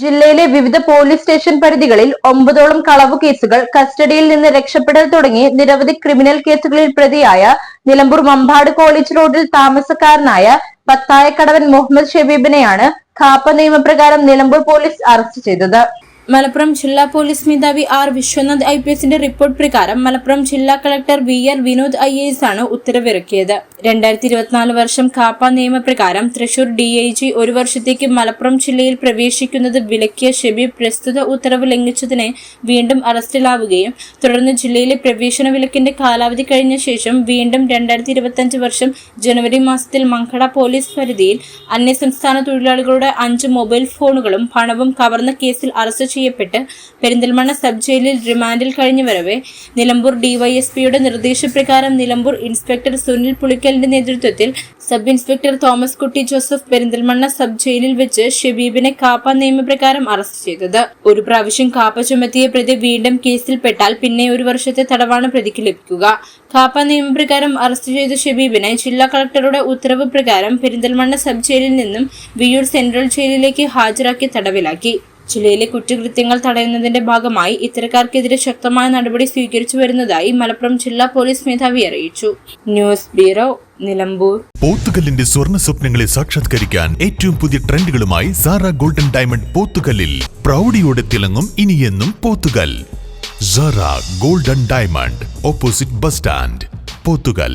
ജില്ലയിലെ വിവിധ police station പരിധികളിൽ ഒമ്പതോളം കളവു കേസുകൾ കസ്റ്റഡിയിൽ നിന്ന് രക്ഷപ്പെടൽ തുടങ്ങി നിരവധി ക്രിമിനൽ കേസുകളിൽ പ്രതിയായ നിലമ്പൂർ മമ്പാട് കോളേജ് റോഡിൽ താമസക്കാരനായ പത്തായക്കടവൻ മുഹമ്മദ് ഷെബീബിനെയാണ് ഖാപ്പ നിയമപ്രകാരം നിലമ്പൂർ പോലീസ് അറസ്റ്റ് ചെയ്തത്. മലപ്പുറം ജില്ലാ പോലീസ് മേധാവി ആർ വിശ്വനാഥ് ഐ പി എസിന്റെ റിപ്പോർട്ട് പ്രകാരം മലപ്പുറം ജില്ലാ collector V R Vinod I S ആണ് ഉത്തരവിറക്കിയത്. രണ്ടായിരത്തി ഇരുപത്തിനാല് വർഷം കാപ്പ നിയമപ്രകാരം തൃശൂർ ഡി ഐ ജി ഒരു വർഷത്തേക്ക് മലപ്പുറം ജില്ലയിൽ പ്രവേശിക്കുന്നത് വിലക്കിയ ഷെബി പ്രസ്തുത ഉത്തരവ് ലംഘിച്ചതിനെ വീണ്ടും അറസ്റ്റിലാവുകയും തുടർന്ന് ജില്ലയിലെ പ്രവേശന വിലക്കിന്റെ കാലാവധി കഴിഞ്ഞ ശേഷം വീണ്ടും രണ്ടായിരത്തി ഇരുപത്തിയഞ്ച് വർഷം ജനുവരി മാസത്തിൽ മങ്കട പോലീസ് പരിധിയിൽ അന്യസംസ്ഥാന തൊഴിലാളികളുടെ അഞ്ച് മൊബൈൽ ഫോണുകളും പണവും കവർന്ന കേസിൽ അറസ്റ്റ് ചെയ്യപ്പെട്ട് പെരിന്തൽമണ്ണ സബ് ജയിലിൽ റിമാൻഡിൽ കഴിഞ്ഞു വരവെ നിലമ്പൂർ ഡിവൈഎസ്പിയുടെ നിർദ്ദേശപ്രകാരം നിലമ്പൂർ ഇൻസ്പെക്ടർ സുനിൽ പുളിക്കലിന്റെ നേതൃത്വത്തിൽ sub inspector Thomas Kutty Joseph Perinthalmanna sub ജയിലിൽ വെച്ച് ഷബീബിനെ കാപ്പ നിയമപ്രകാരം അറസ്റ്റ് ചെയ്തത്. ഒരു പ്രാവശ്യം കാപ്പ ചുമത്തിയ പ്രതി വീണ്ടും കേസിൽപ്പെട്ടാൽ പിന്നെ ഒരു വർഷത്തെ തടവാണ് പ്രതിക്ക് ലഭിക്കുക. കാപ്പ നിയമപ്രകാരം അറസ്റ്റ് ചെയ്ത ഷബീബിനെ ജില്ലാ കളക്ടറുടെ ഉത്തരവ് പ്രകാരം പെരിന്തൽമണ്ണ സബ് ജയിലിൽ നിന്നും വിയൂർ സെൻട്രൽ ജയിലിലേക്ക് ഹാജരാക്കി തടവിലാക്കി. ജില്ലയിലെ കുറ്റകൃത്യങ്ങൾ തടയുന്നതിന്റെ ഭാഗമായി ഇത്തരക്കാർക്കെതിരെ ശക്തമായ നടപടി സ്വീകരിച്ചു വരുന്നതായി മലപ്പുറം ജില്ലാ പോലീസ് മേധാവി അറിയിച്ചു. News bureau Nilambur. പോത്തുകല്ലിന്റെ സ്വർണ സ്വപ്നങ്ങളെ സാക്ഷാത്കരിക്കാൻ ഏറ്റവും പുതിയ ട്രെൻഡുകളുമായി സാറ ഗോൾഡൻ ഡയമണ്ട് പോത്തുകല്ലിൽ പ്രൗഢിയോടെ തിളങ്ങും ഇനിയെന്നും Pothukal. Sara golden diamond opposite bus stand Pothukal.